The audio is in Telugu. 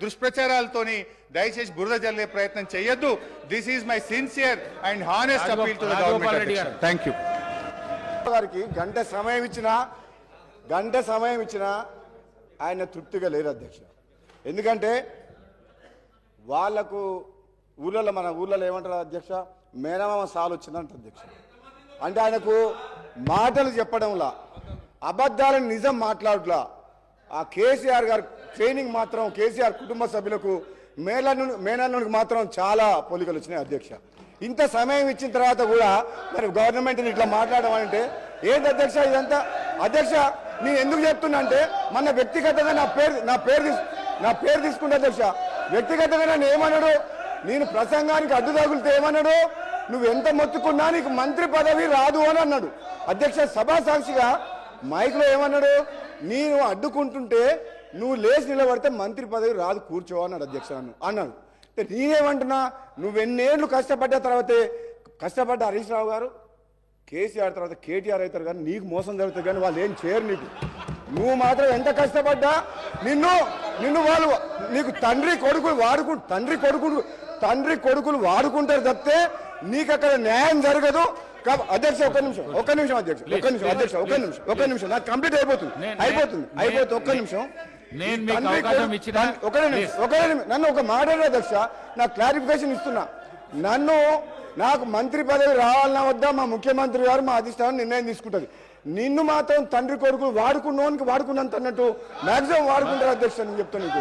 దుష్ప్రచారాలతోని దయచేసి బురద జల్లే ప్రయత్నం చేయొద్దు this is my sincere and honest appeal to the. Government thank you గారికి గంట సమయం ఇచ్చినా గంట సమయం ఇచ్చినా ఆయన తృప్తిగా లేరు అధ్యక్ష ఎందుకంటే వాళ్ళకు ఊళ్ళలో మన ఊళ్ళలో ఏమంటారు అధ్యక్ష? మేనమామ సాలు వచ్చిందంట అధ్యక్ష అంటే ఆయనకు మాటలు చెప్పడంలా అబద్ధాలను నిజం మాట్లాడట్లా ఆ కేసీఆర్ గారు ట్రైనింగ్ మాత్రం కేసీఆర్ కుటుంబ సభ్యులకు మేనల్లు మేనల్లునికి మాత్రం చాలా పోలికలు వచ్చినాయి అధ్యక్ష. ఇంత సమయం ఇచ్చిన తర్వాత కూడా మరి గవర్నమెంట్ని ఇట్లా మాట్లాడడం అంటే ఏంటి అధ్యక్ష ఇదంతా? అధ్యక్ష నేను ఎందుకు చెప్తున్నా అంటే మన వ్యక్తిగతంగా నా పేరు నా పేరు తీసు నా పేరు తీసుకుంటే అధ్యక్ష. వ్యక్తిగతంగా నన్ను ఏమన్నాడు? నేను ప్రసంగానికి అడ్డు తగులితే ఏమన్నాడు? నువ్వు ఎంత మొత్తుకున్నా నీకు మంత్రి పదవి రాదు అని అన్నాడు. అధ్యక్ష సభా సాక్షిగా మైక్లో ఏమన్నాడు? నేను అడ్డుకుంటుంటే నువ్వు లేచి నిలబడితే మంత్రి పదవి రాదు కూర్చో అన్నాడు అధ్యక్ష నన్ను. అన్నాడు. అంటే నేనేమంటున్నా? నువ్వు ఎన్నేళ్ళు కష్టపడ్డ తర్వాతే కష్టపడ్డ హరీష్ రావు గారు కేసీఆర్ తర్వాత కేటీఆర్ అవుతారు కానీ నీకు మోసం జరుగుతుంది కానీ వాళ్ళు ఏం చేయరు నీకు. నువ్వు మాత్రం ఎంత కష్టపడ్డా? నిన్ను నిన్ను వాళ్ళు నీకు తండ్రి కొడుకులు వాడుకు తండ్రి కొడుకులు తండ్రి కొడుకులు వాడుకుంటారు తప్పితే నీకు అక్కడ న్యాయం జరగదు. అధ్యక్ష ఒక్క నిమిషం ఒక్క నిమిషం అధ్యక్ష ఒక్క నిమిషం అధ్యక్ష ఒక్క నిమిషం ఒక్క నిమిషం. నాకు కంప్లీట్ అయిపోతుంది. అయిపోతుంది అయిపోతుంది. ఒక్క నిమిషం. నేను మీకు అవకాశం ఇచ్చినా- ఒకటే నిమిషం నన్ను ఒక మాట అధ్యక్ష నాకు క్లారిఫికేషన్ ఇస్తున్నా. నన్ను నాకు మంత్రి పదవి రావాలన్నా వద్దా మా ముఖ్యమంత్రి గారు మా అధిష్టానం నిర్ణయం తీసుకుంటుంది. నిన్ను మాత్రం తండ్రి కొడుకు వాడుకున్నోనికి వాడుకున్నంత అన్నట్టు మాక్సిమం వాడుకుంటారు అధ్యక్ష నేను చెప్తాను నీకు.